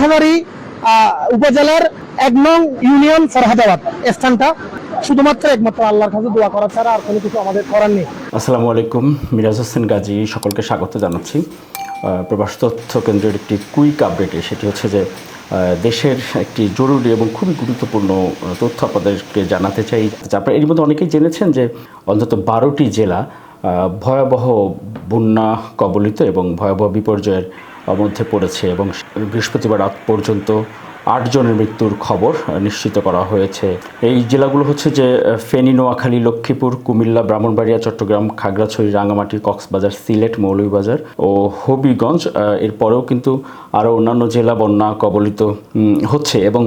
লাখাবাড়ি উপজেলার এক নং ইউনিয়ন ফরহাদাবাদ। স্থানটা শুধুমাত্র একমাত্র আল্লাহর কাছে দোয়া করা ছাড়া আর কোনো কিছু আমাদের করার নেই। আসসালামু আলাইকুম, মিরাজ হোসেন গাজী, সকলকে স্বাগত জানাচ্ছি। প্রবাস তথ্য কেন্দ্রের একটি কুইক আপডেটে, সেটি হচ্ছে যে দেশের একটি জরুরি এবং খুবই গুরুত্বপূর্ণ তথ্য আপনাদেরকে জানাতে চাই। যে আপনারা এর মধ্যে অনেকেই জেনেছেন যে, অন্তত বারোটি জেলা ভয়াবহ বন্যা কবলিত এবং ভয়াবহ বিপর্যয়ের মধ্যে পড়েছে এবং বৃহস্পতিবার রাত পর্যন্ত আটজনের মৃত্যুর খবর নিশ্চিত করা হয়েছে। এই জেলাগুলো হচ্ছে যে, ফেনী, নোয়াখালী, লক্ষ্মীপুর, কুমিল্লা, ব্রাহ্মণবাড়িয়া, চট্টগ্রাম, খাগড়াছড়ি রাঙামাটি কক্সবাজার, সিলেট, মৌলভীবাজার ও হবিগঞ্জ। এরপরেও কিন্তু আরও অন্যান্য জেলা বন্যা কবলিত হচ্ছে এবং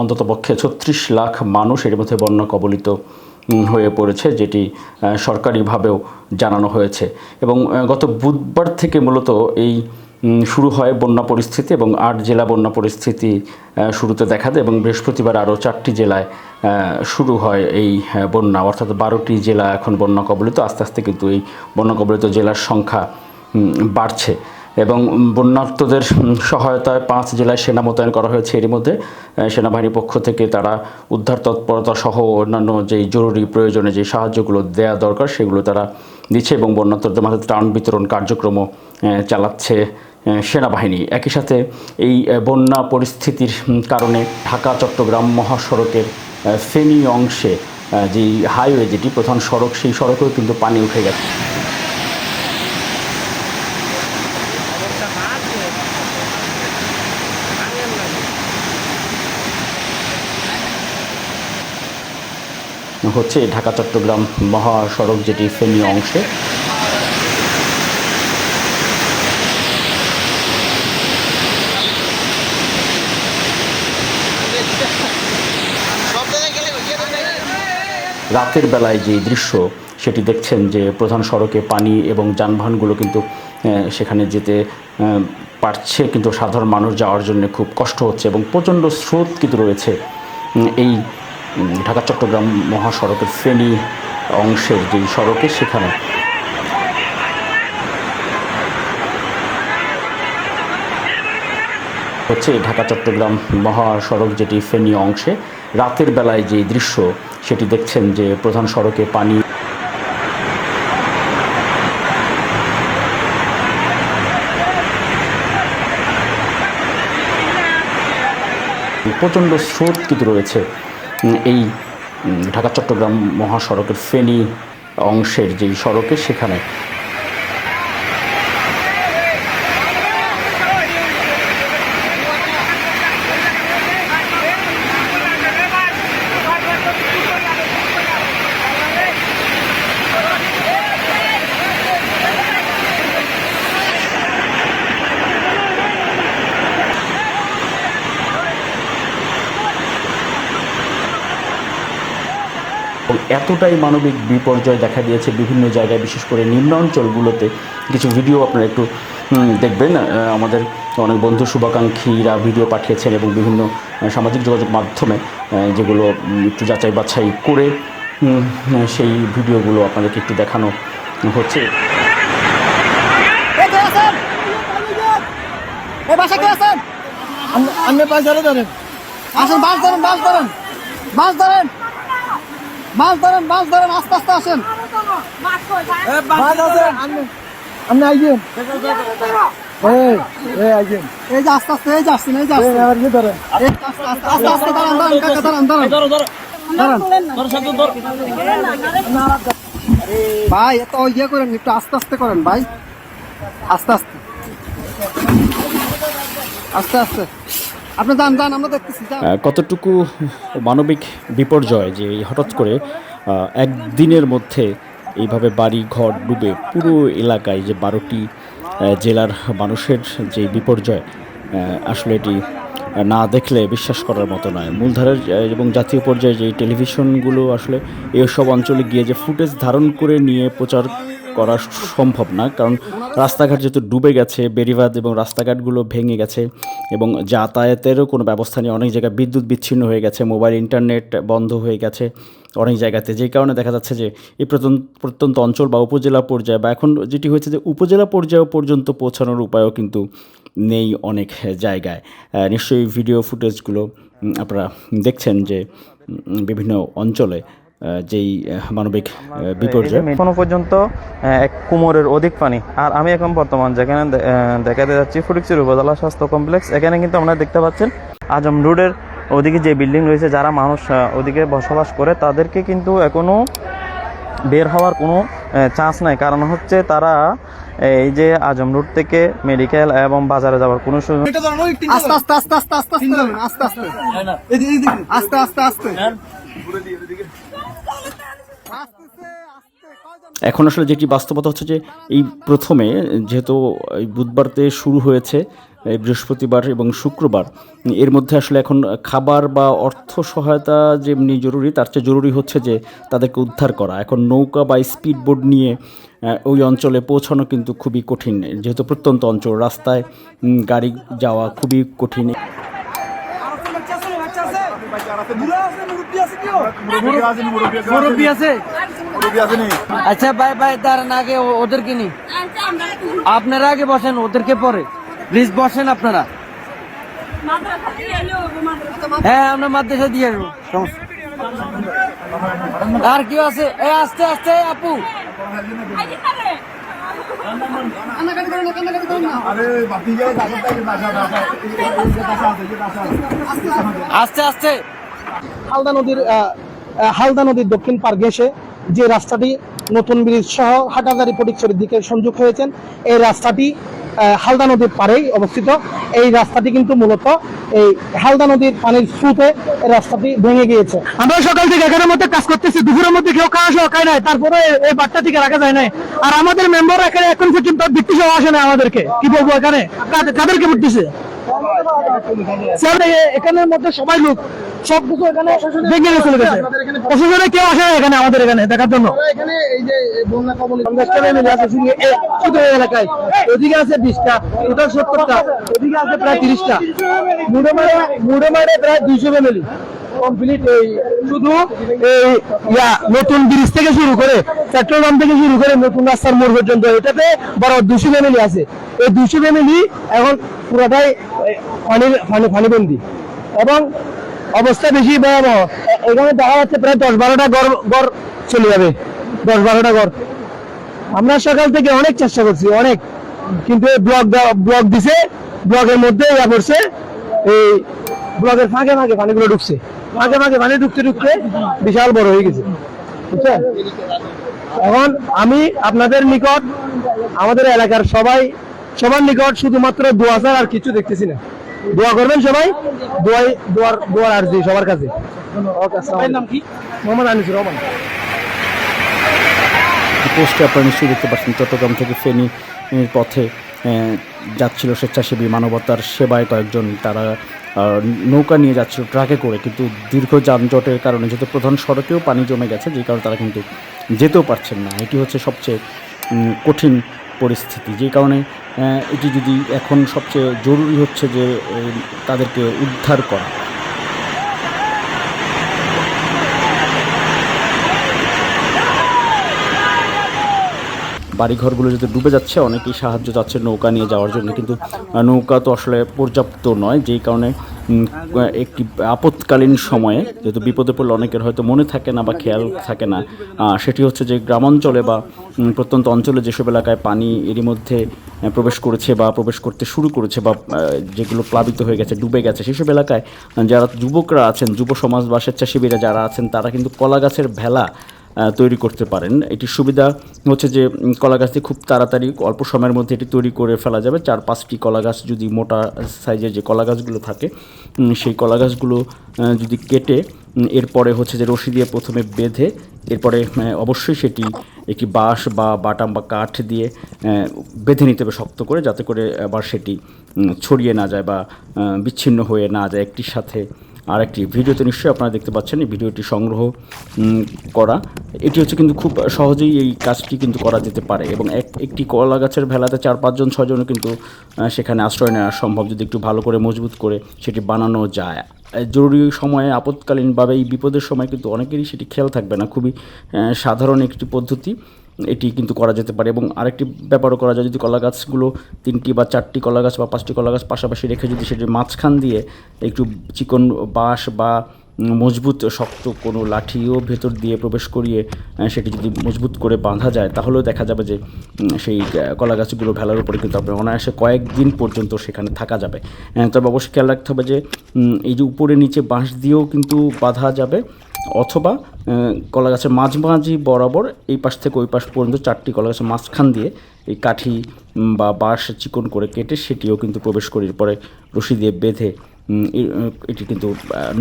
অন্তত পক্ষে ছত্রিশ লাখ মানুষ এর মধ্যে বন্যা কবলিত হয়ে পড়েছে, যেটি সরকারিভাবেও জানানো হয়েছে। এবং গত বুধবার থেকে মূলত এই শুরু হয় বন্যা পরিস্থিতি এবং আট জেলা বন্যা পরিস্থিতি শুরুতে দেখা দেয় এবং বৃহস্পতিবার আরও চারটি জেলায় শুরু হয় এই বন্যা। অর্থাৎ বারোটি জেলা এখন বন্যা কবলিত। আস্তে আস্তে কিন্তু এই বন্যা কবলিত জেলার সংখ্যা বাড়ছে এবং বন্যার্তদের সহায়তায় পাঁচ জেলায় সেনা মোতায়েন করা হয়েছে এর মধ্যে। সেনাবাহিনীর পক্ষ থেকে তারা উদ্ধার তৎপরতা সহ অন্যান্য যেই জরুরি প্রয়োজনে যে সাহায্যগুলো দেওয়া দরকার সেগুলো তারা দিচ্ছে এবং বন্যার্তদের মাঝে ত্রাণ বিতরণ কার্যক্রমও চালাচ্ছে। সেনাবাহিনী। একই সাথে এই বন্যা পরিস্থিতির কারণে ঢাকা, চট্টগ্রাম মহাসড়কের ফেনী অংশে যেই হাইওয়ে, যেটি প্রধান সড়ক, সেই সড়কেও কিন্তু পানি উঠে গেছে। হচ্ছে ঢাকা, চট্টগ্রাম মহাসড়ক, যেটি ফেনী অংশে। রাতের বেলায় যে দৃশ্য, সেটি দেখছেন যে প্রধান সড়কে পানি এবং যানবাহনগুলো কিন্তু সেখানে যেতে পারছে। কিন্তু সাধারণ মানুষ যাওয়ার জন্য খুব কষ্ট হচ্ছে এবং প্রচণ্ড স্রোত কিন্তু রয়েছে। এই ঢাকা চট্টগ্রাম মহাসড়কের ফেনী অংশের যে সড়কে সেখানে। হচ্ছে ঢাকা চট্টগ্রাম মহাসড়ক যেটি ফেনী অংশে, রাতের বেলায় যে দৃশ্য সেটি দেখছেন যে প্রধান সড়কে পানি প্রচণ্ড স্রোত কিন্তু রয়েছে এই ঢাকা চট্টগ্রাম মহাসড়কের ফেনী অংশের যেই সড়কে সেখানে। এতটাই মানবিক বিপর্যয় দেখা দিয়েছে বিভিন্ন জায়গায় বিশেষ করে নিম্ন অঞ্চলগুলোতে কিছু ভিডিও আপনারা একটু দেখবেন আমাদের অনেক বন্ধু শুভাকাঙ্ক্ষীরা ভিডিও পাঠিয়েছেন এবং বিভিন্ন সামাজিক যোগাযোগ মাধ্যমে যেগুলো একটু যাচাই বাছাই করে সেই ভিডিওগুলো আপনাদেরকে একটু দেখানো হচ্ছে আপনি বাস ধরে ধরেন আসেন বাস ধরেন বাস ধরেন বাস ধরেন বাস ধরেন বাস ধরেন আস্তে আস্তে আসেন। আপনি আইছেন? এই এই এই যে আস্তে আস্তে এই যে আসছেন এই যে আসছেন। ধরেন। আস্তে আস্তে আস্তে আস্তে দাঁড়ান দাঁড়ান কাকা দাঁড়ান দাঁড়ান দাঁড়ান ভাই এত ইয়ে করেন একটু আস্তে আস্তে করেন ভাই। আস্তে আস্তে। আস্তে আস্তে। কতটুকু মানবিক বিপর্যয় যে হঠাৎ করে একদিনের মধ্যে এইভাবে বাড়ি ঘর ডুবে পুরো এলাকায় যে বারোটি জেলার মানুষের যে বিপর্যয় আসলে এটি না দেখলে বিশ্বাস করার মতো নয়। মূলধারার এবং জাতীয় পর্যায়ে যে টেলিভিশনগুলো আসলে এইসব অঞ্চলে গিয়ে যে ফুটেজ ধারণ করে নিয়ে প্রচার করা সম্ভব না, কারণ রাস্তাঘাট যেহেতু ডুবে গেছে বেরিবাদ এবং রাস্তাঘাটগুলো ভেঙে গেছে এবং যাতায়াতেরও কোনো ব্যবস্থা নেই। অনেক জায়গায় বিদ্যুৎ বিচ্ছিন্ন হয়ে গেছে, মোবাইল, ইন্টারনেট বন্ধ হয়ে গেছে অনেক জায়গাতে, যে কারণে দেখা যাচ্ছে যে এই প্রত্যন্ত অঞ্চল বা উপজেলা পর্যায়ে বা এখন যেটি হয়েছে যে উপজেলা পর্যায়ে পর্যন্ত পৌঁছানোর উপায়ও কিন্তু নেই অনেক জায়গায়। নিশ্চয়ই ভিডিও ফুটেজগুলো আপনারা দেখছেন যে বিভিন্ন অঞ্চলে যেই মানবিক বিপর্যয়। এখনও পর্যন্ত এক কুমোরের অধিক পানি। আর আমি এখন বর্তমান যেখানে দেখাতে যাচ্ছি ফটিকচুর উপজেলা স্বাস্থ্য কমপ্লেক্স। এখানে কিন্তু আপনারা দেখতে পাচ্ছেন আজম রোডের ওদিকে যে বিল্ডিং রয়েছে যারা মানুষ ওদিকে বসবাস করে তাদেরকে কিন্তু এখনও বের হওয়ার কোনো চান্স নাই। কারণ হচ্ছে তারা এই যে আজম রোড থেকে মেডিকেল এবং বাজারে যাওয়ার কোনো সুযোগ আস্তে আস্তে আস্তে আস্তে আস্তে আস্তে আস্তে আস্তে। এদিকে, এদিকে। আস্তে আস্তে আস্তে। আস্তে, আস্তে, কয়জন? এখন আসলে যেটি বাস্তবতা হচ্ছে যে এই প্রথমে যেহেতু এই বুধবারতে শুরু হয়েছে এই বৃহস্পতিবার এবং শুক্রবার এর মধ্যে আসলে এখন খাবার বা অর্থ সহায়তা যেমনি জরুরি তার চেয়ে জরুরি হচ্ছে যে তাদেরকে উদ্ধার করা। এখন নৌকা বা স্পিড বোট নিয়ে ওই অঞ্চলে পৌঁছানো কিন্তু খুবই কঠিন। যেহেতু প্রত্যন্ত অঞ্চল রাস্তায় গাড়ি যাওয়া খুবই কঠিন। মুরব্বী আছে? আচ্ছা ভাই ভাই দাঁড়ান আগে ও- ওদেরকে নি। আপনারা আগে বসেন ওদেরকে পরে। প্লিজ বসেন আপনারা। হ্যাঁ আমরা মাদ্রাসা দিয়ে আসব। সমস্যা আর কেউ আছে? এ আস্তে আস্তে আপু। আস্তে আস্তে। হালদা নদীর হালদা নদীর দক্ষিণ পার ঘেসে যে রাস্তাটি নতুন ব্রিজ সহ হাটাজারি ফটিকছড়ির দিকে সংযোগ হয়েছেন, এই রাস্তাটি হালদা নদীর পাড়েই অবস্থিত। এই রাস্তাটি কিন্তু মূলত এই হালদা নদীর পানির স্রোতে রাস্তাটি ভেঙে গিয়েছে। আমরা সকাল থেকে এখানের মধ্যে কাজ করতেছি, দুপুরের মধ্যে কেউ খাওয়া সহ খায় নাই, তারপরে এই বাচ্চা থেকে রাখা যায় নাই। আর আমাদের মেম্বার এখানে এখন পর্যন্ত বৃত্তি সহ আসে না আমাদেরকে। কি বলব এখানে? কাদের- কাদেরকে ভর্তিছে স্যার এখানের মধ্যে সবাই লোক। সব কিছু এখানে ভেঙে গেছে চলে গেছে। প্রশাসনে কেউ আসে এখানে আমাদের এখানে দেখার জন্য। এখানে এই যে বন্যা কবলিত এলাকায়। ওদিকে আছে বিশটা, টোটাল সত্তরটা। ওদিকে আছে প্রায় তিরিশটা। মুড়ে মারে মুড়ে মারে প্রায় দুইশো ফ্যামিলি। শুধু এই নতুন ব্রিজ থেকে শুরু করে পেট্রোল থেকে শুরু করে নতুন রাস্তার মোড় পর্যন্ত, এটাতে বড় দুশো ফ্যামিলি আছে। এই দুশো ফ্যামিলি এখন পুরোটাই পানি, পানিবন্দি। এবং অবস্থা বেশি ভয়াবহ। এখানে দেখা যাচ্ছে প্রায় দশ বারোটা গড় গড় চলে যাবে। দশ বারোটা গড় আমরা সকাল থেকে অনেক চেষ্টা করছি, অনেক। কিন্তু ব্লক ব্লক দিছে ব্লকের মধ্যে ইয়া পড়ছে, এই ব্লকের ফাঁকে ফাঁকে পানিগুলো ঢুকছে। ফাঁকে মাঝে পানি ঢুকতে ঢুকতে বিশাল বড় হয়ে গেছে। বুঝছেন? এখন আমি আপনাদের নিকট আমাদের এলাকার সবাই সবার নিকট শুধুমাত্র দোয়া ছাড়া আর কিছু দেখতেছি না। দোয়া করবেন সবাই? দোয়াই দোয়ার দোয়ার আর্জি সবার কাছে। ওকে আসসালামু নাম কি? মোহাম্মদ আনিসুর রহমান। পোস্টে আপনারা নিশ্চয়ই দেখতে পাচ্ছেন চট্টগ্রাম থেকে ফেনী পথে আহ, যাচ্ছিল স্বেচ্ছাসেবী মানবতার সেবায় কয়েকজন তারা নৌকা নিয়ে যাচ্ছিল ট্রাকে করে, কিন্তু দীর্ঘ যানজটের কারণে যেহেতু প্রধান সড়কেও পানি জমে গেছে, যে কারণে তারা কিন্তু যেতেও পারছেন না। এটি হচ্ছে সবচেয়ে কঠিন পরিস্থিতি, যে কারণে এটি যদি এখন সবচেয়ে জরুরি হচ্ছে যে তাদেরকে উদ্ধার করা। বাড়িঘরগুলো যদি ডুবে যাচ্ছে, অনেকেই সাহায্য চাচ্ছে নৌকা নিয়ে যাওয়ার জন্য। কিন্তু নৌকা তো আসলে পর্যাপ্ত নয়, যেই কারণে একটি আপৎকালীন সময়ে যেহেতু বিপদে পড়লে অনেকের হয়তো মনে থাকে না বা খেয়াল থাকে না। সেটি হচ্ছে যে গ্রামাঞ্চলে বা প্রত্যন্ত অঞ্চলে যেসব এলাকায় পানি এরই মধ্যে প্রবেশ করেছে বা প্রবেশ করতে শুরু করেছে বা যেগুলো প্লাবিত হয়ে গেছে, ডুবে গেছে, সেসব এলাকায় যারা যুবকরা আছেন, যুব সমাজ বা স্বেচ্ছাসেবীরা যারা আছেন, তারা কিন্তু কলা গাছের ভেলা তৈরি করতে পারেন। এটির সুবিধা হচ্ছে যে কলা গাছটি খুব তাড়াতাড়ি অল্প সময়ের মধ্যে এটি তৈরি করে ফেলা যাবে। চার পাঁচটি কলা গাছ যদি মোটা সাইজের যে কলা গাছগুলো থাকে সেই কলা গাছগুলো যদি কেটে এরপরে হচ্ছে যে রশি দিয়ে প্রথমে বেঁধে, এরপরে অবশ্যই সেটি একটি বাঁশ বা বাটাম বা কাঠ দিয়ে বেঁধে নিতে হবে শক্ত করে, যাতে করে আবার সেটি ছড়িয়ে না যায় বা বিচ্ছিন্ন হয়ে না যায় একটির সাথে। আর একটি ভিডিওতে নিশ্চয়ই আপনারা দেখতে পাচ্ছেন, এই ভিডিওটি সংগ্রহ করা। এটি হচ্ছে কিন্তু খুব সহজেই এই কাজটি কিন্তু করা যেতে পারে এবং এক, একটি কলা গাছের ভেলাতে চার, পাঁচজন ছজনও কিন্তু সেখানে আশ্রয় নেওয়া সম্ভব যদি একটু ভালো করে মজবুত করে সেটি বানানো যায়। জরুরি সময়ে আপৎকালীনভাবে এই বিপদের সময় কিন্তু অনেকেরই সেটি খেয়াল থাকবে না, খুবই সাধারণ একটি পদ্ধতি। এটি কিন্তু করা যেতে পারে এবং আরেকটি ব্যাপারও করা যায়, যদি কলা গাছগুলো তিনটি বা চারটি কলা গাছ বা পাঁচটি কলা গাছ পাশাপাশি রেখে যদি সেটি মাঝখান দিয়ে একটু চিকন বাঁশ বা মজবুত শক্ত কোনো লাঠিও ভেতর দিয়ে প্রবেশ করিয়ে সেটি যদি মজবুত করে বাঁধা যায়, তাহলেও দেখা যাবে যে সেই কলা গাছগুলো ভেলার উপরে কিন্তু আপনার অনায়াসে কয়েকদিন পর্যন্ত সেখানে থাকা যাবে। তবে অবশ্যই খেয়াল রাখতে হবে যে এই যে উপরে নিচে বাঁশ দিয়েও কিন্তু বাঁধা যাবে। অথবা কলা গাছের মাঝমাঝি বরাবর এই পাশ থেকে ওই পাশ পর্যন্ত চারটি কলা গাছের মাঝখান দিয়ে এই কাঠি বা বাঁশ, চিকন করে কেটে সেটিও কিন্তু প্রবেশ করি পরে রশি দিয়ে বেঁধে এটি কিন্তু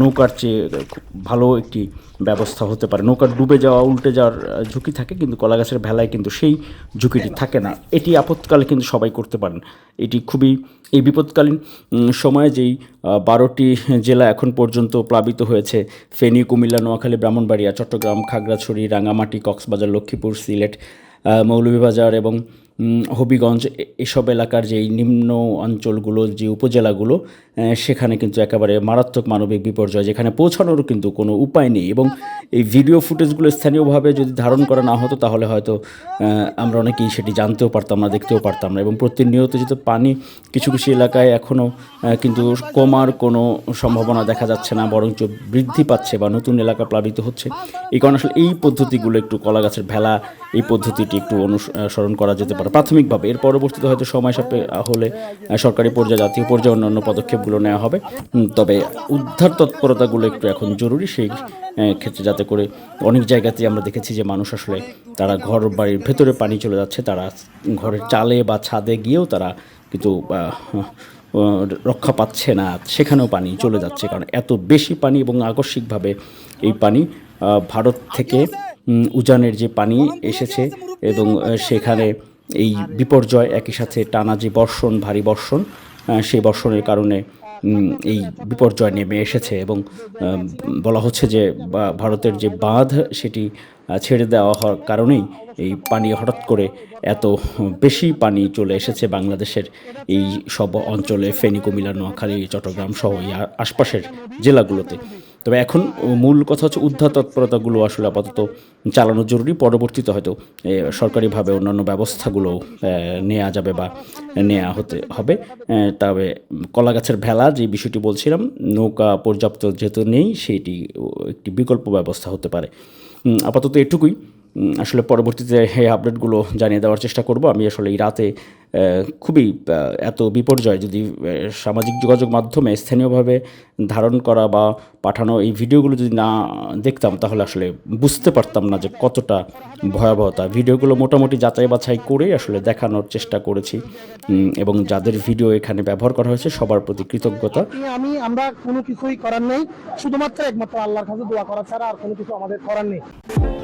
নৌকার চেয়ে ভালো একটি ব্যবস্থা হতে পারে। নৌকার ডুবে যাওয়া, উল্টে যাওয়ার ঝুঁকি থাকে, কিন্তু কলা গাছের ভেলায় কিন্তু সেই ঝুঁকিটি থাকে না। এটি আপৎকালে কিন্তু সবাই করতে পারেন। এটি খুবই, এই বিপদকালীন সময়ে যেই বারোটি জেলা এখন পর্যন্ত প্লাবিত হয়েছে, ফেনী, কুমিল্লা, নোয়াখালী, ব্রাহ্মণবাড়িয়া, চট্টগ্রাম, খাগড়াছড়ি রাঙামাটি কক্সবাজার, লক্ষ্মীপুর, সিলেট মৌলভীবাজার এবং হবিগঞ্জ এসব এলাকার যেই নিম্ন অঞ্চলগুলো, যে উপজেলাগুলো সেখানে কিন্তু একেবারে মারাত্মক মানবিক বিপর্যয়, যেখানে পৌঁছানোরও কিন্তু কোনো উপায় নেই এবং এই ভিডিও ফুটেজগুলো স্থানীয়ভাবে যদি ধারণ করা না হতো, তাহলে হয়তো আমরা অনেকেই সেটি জানতেও পারতাম না, দেখতেও পারতাম না এবং প্রতিনিয়ত যেহেতু পানি কিছু কিছু এলাকায় এখনও কিন্তু কমার কোনো সম্ভাবনা দেখা যাচ্ছে না, বরঞ্চ বৃদ্ধি পাচ্ছে বা নতুন এলাকা প্লাবিত হচ্ছে, এই কারণে আসলে এই পদ্ধতিগুলো একটু কলা গাছের ভেলা, এই পদ্ধতিটি একটু অনুসরণ করা যেতে পারে। প্রাথমিকভাবে এর পরবর্তীতে হয়তো সময় সাপে হলে সরকারি পর্যায়ে জাতীয় পর্যায়ে অন্যান্য পদক্ষেপগুলো নেওয়া হবে। তবে উদ্ধার তৎপরতাগুলো একটু এখন জরুরি, সেই ক্ষেত্রে যাতে করে অনেক জায়গাতেই আমরা দেখেছি যে মানুষ আসলে তারা ঘর বাড়ির ভেতরে পানি চলে যাচ্ছে, তারা ঘরের চালে বা ছাদে গিয়েও তারা কিন্তু রক্ষা পাচ্ছে না, সেখানেও পানি চলে যাচ্ছে। কারণ এত বেশি পানি এবং আকস্মিকভাবে এই পানি ভারত থেকে উজানের যে পানি এসেছে এবং সেখানে এই বিপর্যয় একই সাথে টানা যে বর্ষণ ভারী বর্ষণ সেই বর্ষণের কারণে এই বিপর্যয় নেমে এসেছে এবং বলা হচ্ছে যে বা- ভারতের যে বাঁধ সেটি ছেড়ে দেওয়া হওয়ার কারণেই এই পানি হঠাৎ করে এত বেশি পানি চলে এসেছে বাংলাদেশের এই সব অঞ্চলে ফেনী কুমিল্লা নোয়াখালী চট্টগ্রাম সহ এই আশপাশের জেলাগুলোতে। তবে এখন মূল কথা হচ্ছে উদ্ধার তৎপরতাগুলো আসলে আপাতত চালানো জরুরি। পরবর্তীতে হয়তো সরকারিভাবে অন্যান্য ব্যবস্থাগুলো নেওয়া যাবে বা নেওয়া হতে, হবে। তবে কলা গাছের ভেলা যে বিষয়টি বলছিলাম, নৌকা পর্যাপ্ত যেহেতু নেই, সেটি একটি বিকল্প ব্যবস্থা হতে পারে। আপাতত এটুকুই। আসলে পরবর্তীতে এই আপডেটগুলো জানিয়ে দেওয়ার চেষ্টা করব। আমি আসলে এই রাতে খুবই এত বিপর্যয় যদি সামাজিক যোগাযোগ মাধ্যমে স্থানীয়ভাবে ধারণ করা বা পাঠানো এই ভিডিওগুলো যদি না দেখতাম, তাহলে আসলে বুঝতে পারতাম না যে কতটা ভয়াবহতা। ভিডিওগুলো মোটামুটি যাচাই বাছাই করেই আসলে দেখানোর চেষ্টা করেছি। এবং যাদের ভিডিও এখানে ব্যবহার করা হয়েছে, সবার প্রতি কৃতজ্ঞতা। আমি, আমরা কোনো কিছুই করার নেই। শুধুমাত্র একমাত্র আল্লাহর কাছে দোয়া করা ছাড়া আর কোনো কিছু আমাদের করার নেই।